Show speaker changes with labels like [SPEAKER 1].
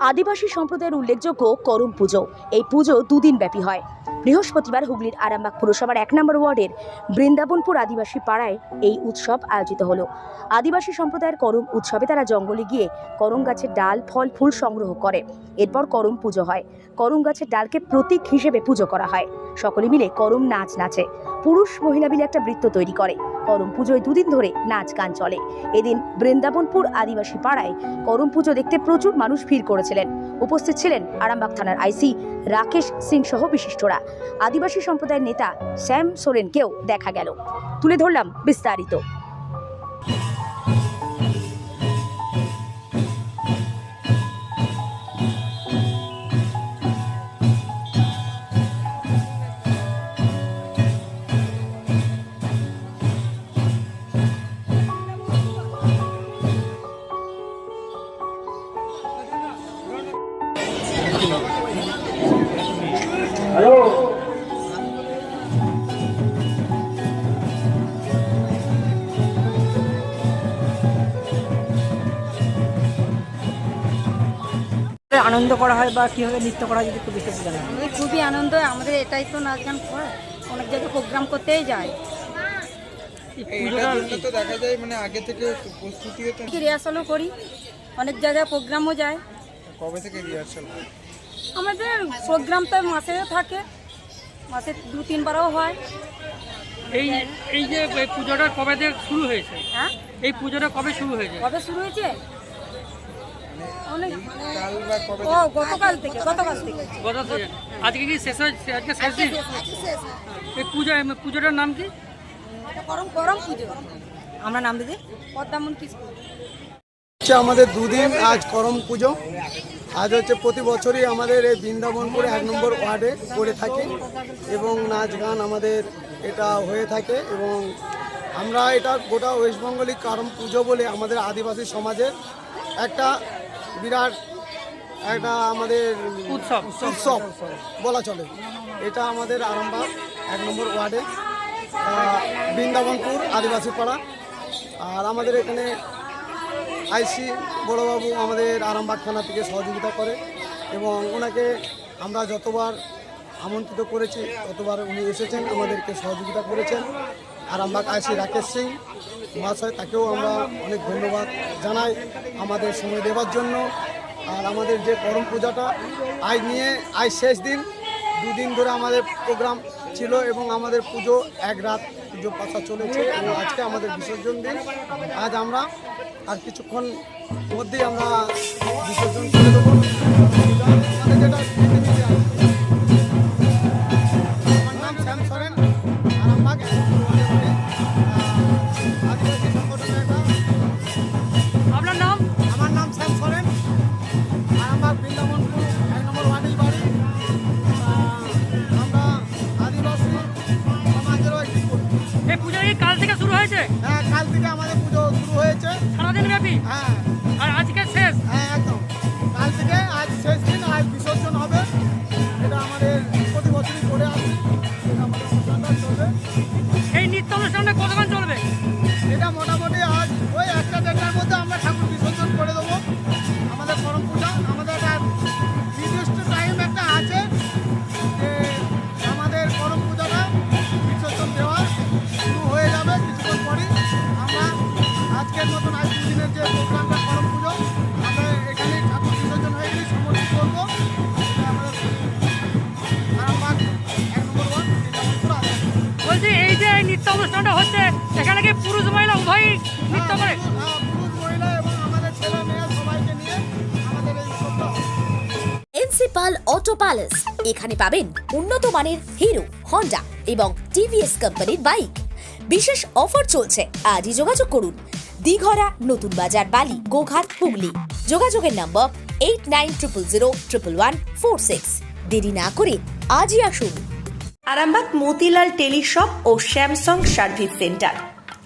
[SPEAKER 1] আদিবাসী সম্প্রদায়ের উল্লেখযোগ্য করম পুজো। এই পুজো দুদিন ব্যাপী হয়। বৃহস্পতিবার হুগলির আরামবাগ পুরসভার এক নম্বর ওয়ার্ডের বৃন্দাবনপুর আদিবাসী পাড়ায় এই উৎসব আয়োজিত হলো। আদিবাসী সম্প্রদায়ের করম উৎসবে তারা জঙ্গলে গিয়ে করম গাছের ডাল, ফল, ফুল সংগ্রহ করে। এরপর করম পুজো হয়। করম গাছের ডালকে প্রতীক হিসেবে পুজো করা হয়। সকলে মিলে করম নাচ নাচে। পুরুষ মহিলা মিলে একটা বৃত্ত তৈরি করে। করম পুজোয় দুদিন ধরে নাচ গান চলে। এদিন বৃন্দাবনপুর আদিবাসী পাড়ায় করম পুজো দেখতে প্রচুর মানুষ ভিড় করেছিলেন। উপস্থিত ছিলেন আরামবাগ থানার আইসি রাকেশ সিং সহ বিশিষ্টরা। আদিবাসী সম্প্রদায়ের নেতা শ্যাম সোরেনকেও দেখা গেল। তুলে ধরলাম বিস্তারিত।
[SPEAKER 2] আনন্দ করা হয় বা কীভাবে নৃত্য করা হয় যদি একটু বিশেষ জানা
[SPEAKER 3] আমাদের খুবই আনন্দ আমাদের এটাই তো নাচ গান করে। অনেক জায়গায় প্রোগ্রাম করতেই যায়।
[SPEAKER 4] এইটার জন্য তো দেখা যায় মানে আগে থেকে
[SPEAKER 3] রিহার্সালও করি। অনেক জায়গায় প্রোগ্রামও যায়।
[SPEAKER 4] কবে থেকে রিহার্সাল
[SPEAKER 3] আমাদের প্রোগ্রাম তো মাসেও থাকে। মাসে দু তিনবারও হয়।
[SPEAKER 2] এই এই যে পুজোটা কবে থেকে শুরু হয়েছে?
[SPEAKER 3] হ্যাঁ?
[SPEAKER 2] এই পুজোটা কবে শুরু হয়েছে?
[SPEAKER 3] কবে শুরু হয়েছে? অনেক
[SPEAKER 4] কাল বা কবে
[SPEAKER 3] ও গতকাল থেকে। গতকাল থেকে।
[SPEAKER 2] গত আজকে কি শেষ হয়েছে? আজকে শেষ দিন? এই পূজা পুজোটার নাম কি?
[SPEAKER 3] গরম গরম পুজো।
[SPEAKER 2] আমরা নাম দিদি?
[SPEAKER 3] পদ্মামন
[SPEAKER 5] আমাদের দুদিন আজ করম পুজো। আজ হচ্ছে প্রতি বছরই আমাদের এই বৃন্দাবনপুরে এক নম্বর ওয়ার্ডে করে থাকি এবং নাচ গান আমাদের এটা হয়ে থাকে এবং আমরা এটা গোটা ওয়েস্টবেঙ্গলি করম পুজো বলে আমাদের আদিবাসী সমাজের একটা বিরাট একটা আমাদের
[SPEAKER 2] উৎসব।
[SPEAKER 5] উৎসব বলা চলে। এটা আমাদের আরামবাগ এক নম্বর ওয়ার্ডে। বৃন্দাবনপুর আদিবাসী পাড়া আর আমাদের এখানে আইসি বড়বাবু আমাদের আরামবাগ থানা থেকে সহযোগিতা করে এবং ওনাকে আমরা যতবার আমন্ত্রিত করেছি ততবার উনি এসেছেন আমাদেরকে সহযোগিতা করেছেন। আরামবাগ আইসি রাকেশ সিং মহাশয়, তাকেও আমরা অনেক ধন্যবাদ জানাই আমাদের সময় দেওয়ার জন্য। আর আমাদের যে করম পূজাটা, আজ নিয়ে, আজ শেষ দিন। দুদিন ধরে আমাদের প্রোগ্রাম ছিল এবং আমাদের পুজো এক রাত পুজো পাশা চলেছে এবং আজকে আমাদের বিসর্জন দিন। আজ আমরা আর কিছুক্ষণ মধ্যেই আমরা বিসর্জন করে দেবো। যেটা
[SPEAKER 2] হয়েছে?
[SPEAKER 5] হ্যাঁ কাল থেকে আমাদের পুজো শুরু হয়েছে।
[SPEAKER 2] সারাদিন ব্যাপী?
[SPEAKER 5] হ্যাঁ।
[SPEAKER 2] আর আজকে শেষ?
[SPEAKER 5] হ্যাঁ একদম। কাল থেকে আজ শেষ দিন আজ বিসর্জন হবে। এটা আমাদের প্রতি বছরই করে আসছি এটা আমাদের চলবে সবাইকে নিয়ে আমাদের এই উৎসবটা হবে।
[SPEAKER 6] এনসিপাল অটো প্যালেস। এখানে পাবেন উন্নত মানের হিরো হন্ডা এবং টিভিএস কোম্পানির বাইক। বিশেষ অফার চলছে আজই যোগাযোগ করুন। দিঘরা নতুন বাজার বালি গোঘাট হুগলি। যোগাযোগের নম্বর eight nine triple zero triple one four six. দেরি না করে আজই আসুন।
[SPEAKER 7] আরামবাগ মতিলাল টেলিশপ ও স্যামসাং সার্ভিস সেন্টার।